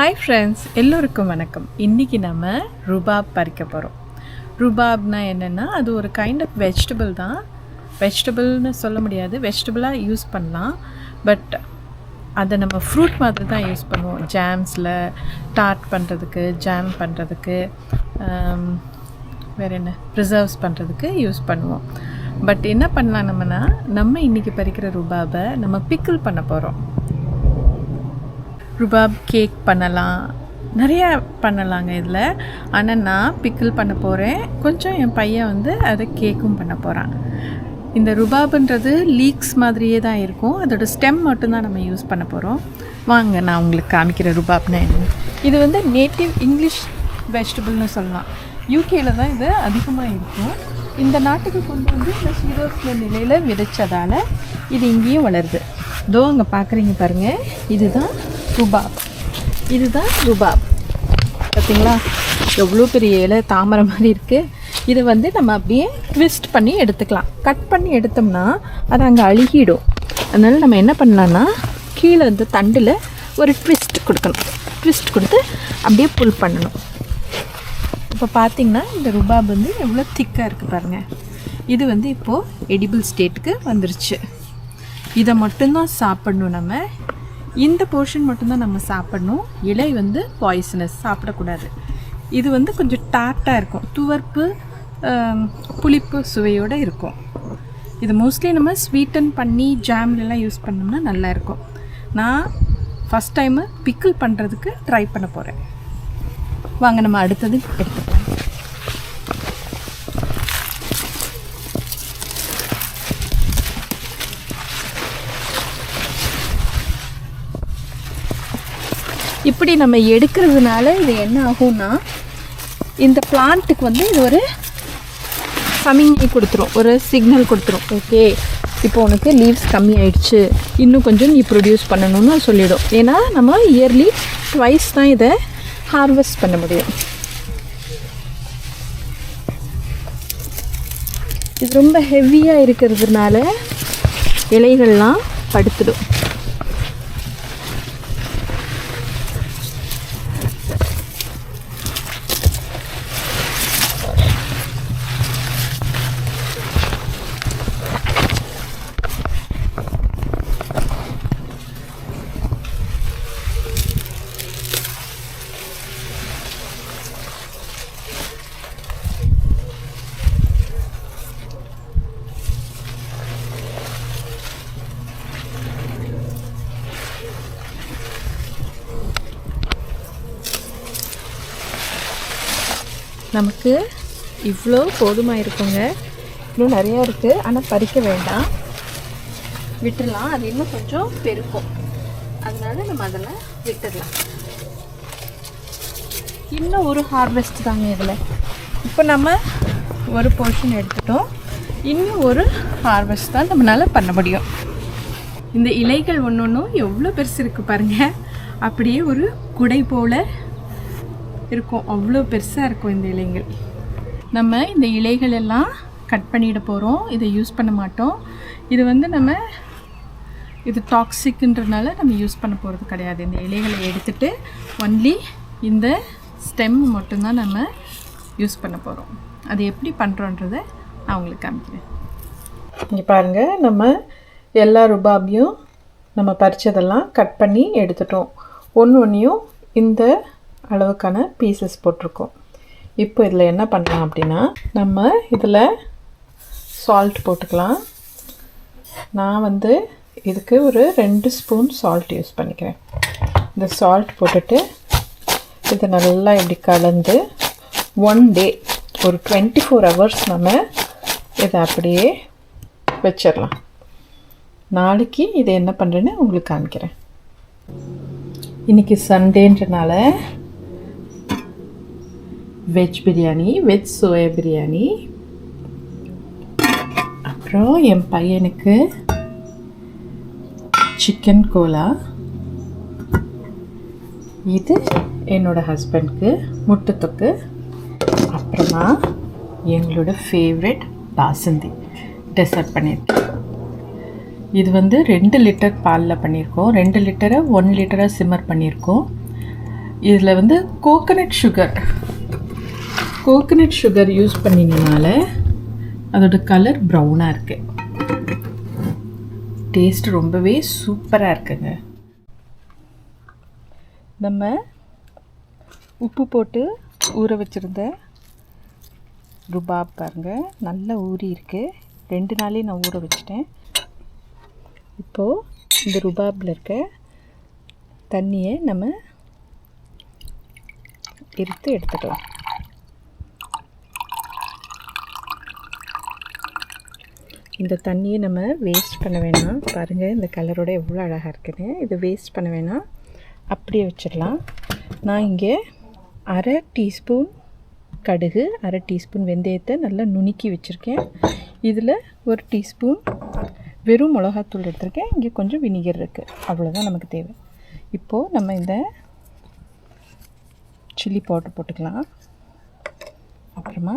Hi friends எல்லோருக்கும் வணக்கம். இன்றைக்கி நம்ம ருபாப் பறிக்க போகிறோம் ருபாப்னா என்னென்னா அது ஒரு கைண்ட் ஆஃப் வெஜிடபிள் தான். வெஜிடபிள்னு சொல்ல முடியாது. வெஜிடபிளாக யூஸ் பண்ணலாம். பட் அதை நம்ம ஃப்ரூட் மாதிரி தான் யூஸ் பண்ணுவோம். ஜாம்ஸில் டார்ட் பண்ணுறதுக்கு ஜாம் பண்ணுறதுக்கு um, வேறு என்ன? ப்ரிசர்வ்ஸ் பண்ணுறதுக்கு யூஸ் பண்ணுவோம். பட் என்ன பண்ணலாம் நம்மனா நம்ம இன்றைக்கி பறிக்கிற ருபாபை நம்ம பிக்கிள் பண்ண போகிறோம் ருபாப் கேக் பண்ணலாம். நிறையா பண்ணலாங்க இதில். ஆனால் நான் பிக்கிள் பண்ண போகிறேன் கொஞ்சம் என் பையன் வந்து அதை கேக்கும் பண்ண போகிறான் இந்த ருபாப்ன்றது லீக்ஸ் மாதிரியே தான் இருக்கும். அதோட ஸ்டெம் மட்டும்தான் நம்ம யூஸ் பண்ண போகிறோம் வாங்க நான் உங்களுக்கு காமிக்கிற ருபாப்னா என்ன? இது வந்து நேட்டிவ் இங்கிலீஷ் வெஜிடபிள்னு சொல்லலாம். யூகேல தான் இது அதிகமாக இருக்கும். இந்த நாட்டுக்கு கொண்டு வந்து இந்த சீரோஸ்ல நிலையில் விதைச்சதால் இது இங்கேயும் வளருது. இதோ அங்கே பார்க்குறீங்க பாருங்கள் இதுதான் ருபாப். இதுதான் ருபாப். பார்த்தீங்களா எவ்வளோ பெரிய இலை தாமரை மாதிரி இருக்குது இது வந்து நம்ம அப்படியே ட்விஸ்ட் பண்ணி எடுத்துக்கலாம். கட் பண்ணி எடுத்தோம்னா அது அங்கே அழுகிடும். அதனால் நம்ம என்ன பண்ணலான்னா கீழே இந்த தண்டில் ஒரு ட்விஸ்ட் கொடுக்கணும். ட்விஸ்ட் கொடுத்து அப்படியே புல் பண்ணணும். இப்போ பார்த்தீங்கன்னா இந்த ருபாப் வந்து எவ்வளோ திக்காக இருக்குது பாருங்கள் இது வந்து இப்போது எடிபிள் ஸ்டேட்டுக்கு வந்துருச்சு. இதை மட்டும்தான் சாப்பிடணும் நம்ம. இந்த போர்ஷன் மட்டும்தான் நம்ம சாப்பிடணும். இலை வந்து பாய்சனஸ் சாப்பிடக்கூடாது. இது வந்து கொஞ்சம் டாட்டாக இருக்கும். துவர்ப்பு புளிப்பு சுவையோடு இருக்கும். இது மோஸ்ட்லி நம்ம ஸ்வீட்டன் பண்ணி ஜாம்லலாம் யூஸ் பண்ணோம்னா நல்லா இருக்கும். நான் ஃபஸ்ட் டைமு பிக்கிள் பண்ணுறதுக்கு ட்ரை பண்ண போகிறேன் வாங்க நம்ம அடுத்தது எடுத்துக்கலாம். இப்படி நம்ம எடுக்கிறதுனால இது என்ன ஆகும்னா இந்த பிளான்ட்டுக்கு வந்து இது ஒரு சமிங்கை கொடுத்துரும். ஒரு சிக்னல் கொடுத்துரும். ஓகே இப்போ உனக்கு லீவ்ஸ் கம்மி ஆயிடுச்சு இன்னும் கொஞ்சம் நீ ப்ரொடியூஸ் பண்ணணும்னு சொல்லிடும். ஏன்னா நம்ம இயர்லி ட்வைஸ் தான் இதை ஹார்வெஸ்ட் பண்ண முடியும். இது ரொம்ப ஹெவியாக இருக்கிறதுனால இலைகள்லாம் படுத்துடும். நமக்கு இவ்வளோ போதுமாக இருக்குங்க இன்னும் நிறையா இருக்குது ஆனால் பறிக்க வேண்டாம். விட்டுடலாம். அது இன்னும் கொஞ்சம் பெருக்கும். அதனால நம்ம அதில் விட்டுடலாம். இன்னும் ஒரு ஹார்வெஸ்ட் தாங்க இதில். இப்போ நம்ம ஒரு போர்ஷன் எடுத்துட்டோம். இன்னும் ஒரு ஹார்வெஸ்ட் தான் நம்மளால் பண்ண முடியும். இந்த இலைகள் ஒன்று ஒன்றும் எவ்வளோ பெருசு இருக்குது பாருங்கள் அப்படியே ஒரு குடை போல் இருக்கும். அவ்வளோ பெருசாக இருக்கும் இந்த இலைகள். நம்ம இந்த இலைகள் எல்லாம் கட் பண்ணிட போகிறோம் இதை யூஸ் பண்ண மாட்டோம். இது வந்து நம்ம இது டாக்ஸிக்ன்றனால நம்ம யூஸ் பண்ண போகிறது கிடையாது. இந்த இலைகளை எடுத்துட்டு ஒன்லி இந்த ஸ்டெம் மட்டும்தான் நம்ம யூஸ் பண்ண போகிறோம் அது எப்படி பண்ணுறோன்றத நான் உங்களுக்கு காமிக்கிறேன். இங்கே பாருங்கள் நம்ம எல்லா ரூபாபியும் நம்ம பறிச்சதெல்லாம் கட் பண்ணி எடுத்துட்டோம். ஒன்று ஒன்றையும் இந்த அளவுக்கான பீசஸ் போட்டிருக்கோம். இப்போ இதில் என்ன பண்ணலாம் அப்படின்னா நம்ம இதில் சால்ட் போட்டுக்கலாம். நான் வந்து இதுக்கு ஒரு ரெண்டு ஸ்பூன் சால்ட் யூஸ் பண்ணிக்கிறேன். இந்த சால்ட் போட்டுட்டு இதை நல்லா இப்படி கலந்து ஒன் டே ஒரு டுவெண்ட்டி ஃபோர் ஹவர்ஸ் நம்ம இதை அப்படியே வச்சிடலாம். நாளைக்கு இதை என்ன பண்ணுறேன்னு உங்களுக்கு காமிக்கிறேன். இன்றைக்கி சண்டேன்றனால veg biryani veg soya biryani அப்புறம் என் பையனுக்கு சிக்கன் கோலா இது என்னோட ஹஸ்பண்ட்க்கு முட்டை தொக்கு அப்புறமா எங்களோட ஃபேவரெட் பாசந்தி. டெசர்ட் பண்ணியிருக்கேன். இது வந்து ரெண்டு லிட்டர் பாலில் பண்ணியிருக்கோம். ரெண்டு லிட்டரை ஒன் லிட்டராக சிம்மர் பண்ணியிருக்கோம். இதில் வந்து coconut sugar coconut sugar use பண்ணினால அதோட கலர் ப்ரௌனாக இருக்குது டேஸ்ட் ரொம்பவே சூப்பராக இருக்குங்க. நம்ம உப்பு போட்டு ஊற வச்சுருந்த ருபாப் பாருங்க. நல்லா ஊறி இருக்கு. ரெண்டு நாளே நான் ஊற வச்சிட்டேன். இப்போது இந்த ருபாப்பில் இருக்க தண்ணியை நம்ம எடுத்து எடுத்துக்கலாம். இந்த தண்ணியை நம்ம வேஸ்ட் பண்ண வேணாம். பாருங்கள் இந்த கலரோட எவ்வளோ அழகாக இருக்குது இதை வேஸ்ட் பண்ண வேணாம். அப்படியே வச்சிடலாம். நான் இங்கே அரை டீஸ்பூன் கடுகு அரை டீஸ்பூன் வெந்தயத்தை நல்லா நுணுக்கி வச்சுருக்கேன். இதில் ஒரு டீஸ்பூன் வெறும் மிளகாத்தூள் எடுத்திருக்கேன். இங்கே கொஞ்சம் வினிகர் இருக்குது அவ்வளோதான் நமக்கு தேவை. இப்போது நம்ம இந்த சில்லி பவுடர் போட்டுக்கலாம். அப்புறமா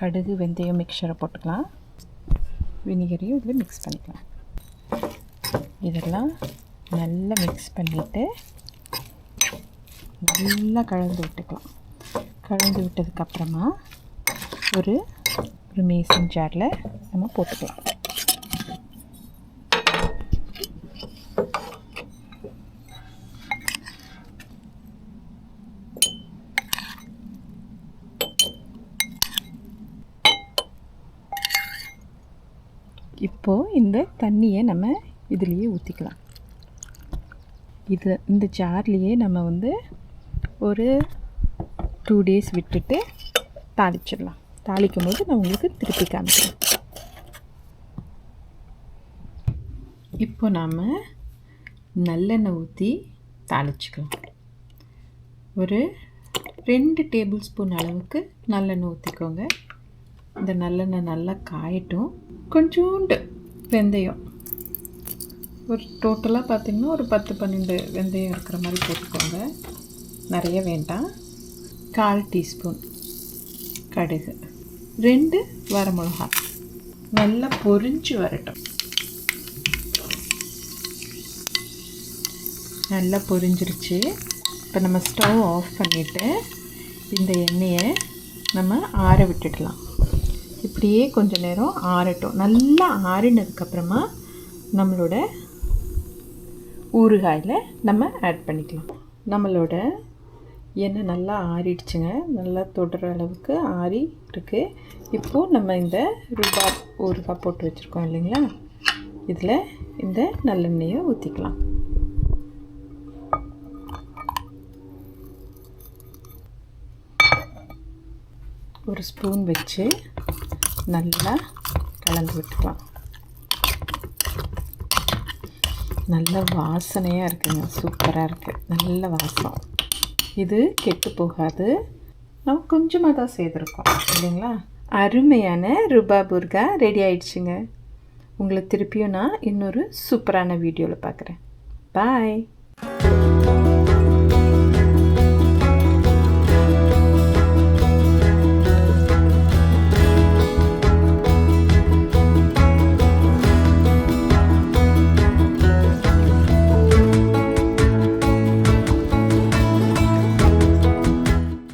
கடுகு வெந்தயம் மிக்சரை போட்டுக்கலாம். வினிகரையும் இதில் மிக்ஸ் பண்ணிக்கலாம். இதெல்லாம் நல்லா மிக்ஸ் பண்ணிவிட்டு நல்லா கலந்து விட்டுக்கலாம். கலந்து விட்டதுக்கப்புறமா ஒரு ஒரு மேசன் ஜாரில் நம்ம போட்டுக்கலாம். இப்போது இந்த தண்ணியை நம்ம இதுலேயே ஊற்றிக்கலாம் இது இந்த ஜார்லேயே நம்ம வந்து ஒரு டூ டேஸ் விட்டுட்டு தாளிச்சிடலாம். தாளிக்கும் போது நான் உங்களுக்கு திருப்பி காமிக்கிறேன். இப்போ நாம் நல்லெண்ணெய் ஊற்றி தாளிச்சிக்கலாம். ஒரு ரெண்டு டேபிள் ஸ்பூன் அளவுக்கு நல்லெண்ணெய் ஊற்றிக்கோங்க இந்த நல்லெண்ணெய் நல்லா காயட்டும். கொஞ்சோண்டு வெந்தயம். ஒரு டோட்டலாக பார்த்திங்கன்னா ஒரு பத்து பன்னெண்டு வெந்தயம் இருக்கிற மாதிரி போட்டுக்கோங்க. நிறைய வேண்டாம். கால் டீஸ்பூன் கடுகு. ரெண்டு வரமிளகா. நல்லா பொரிஞ்சு வரட்டும். நல்லா பொரிஞ்சிருச்சு இப்போ நம்ம ஸ்டவ் ஆஃப் பண்ணிவிட்டு இந்த எண்ணெயை நம்ம ஆற விட்டுடலாம். இப்படியே கொஞ்ச நேரம் ஆறட்டும். நல்லா ஆறினதுக்கப்புறமா நம்மளோட ஊறுகாயில் நம்ம ஆட் பண்ணிக்கலாம். நம்மளோட எண்ணெய் நல்லா ஆறிடுச்சுங்க. நல்லா தொடுற அளவுக்கு ஆறி இருக்குது இப்போது நம்ம இந்த ரூபாய் ஊறுகாய் போட்டு வச்சுருக்கோம் இல்லைங்களா? இதில் இந்த நல்லெண்ணெயை ஊற்றிக்கலாம் ஒரு ஸ்பூன் வச்சு நல்லா கலந்து விட்டுக்கலாம். நல்ல வாசனையாக இருக்குங்க. சூப்பராக இருக்குது நல்ல வாசம். இது கெட்டு போகாது. நம்ம கொஞ்சமாக தான் செய்திருக்கோம் இல்லைங்களா? அருமையான ரூபா புர்கா ரெடி ஆயிடுச்சுங்க. உங்களை திருப்பியும் நான் இன்னொரு சூப்பரான வீடியோவில் பார்க்குறேன் பாய்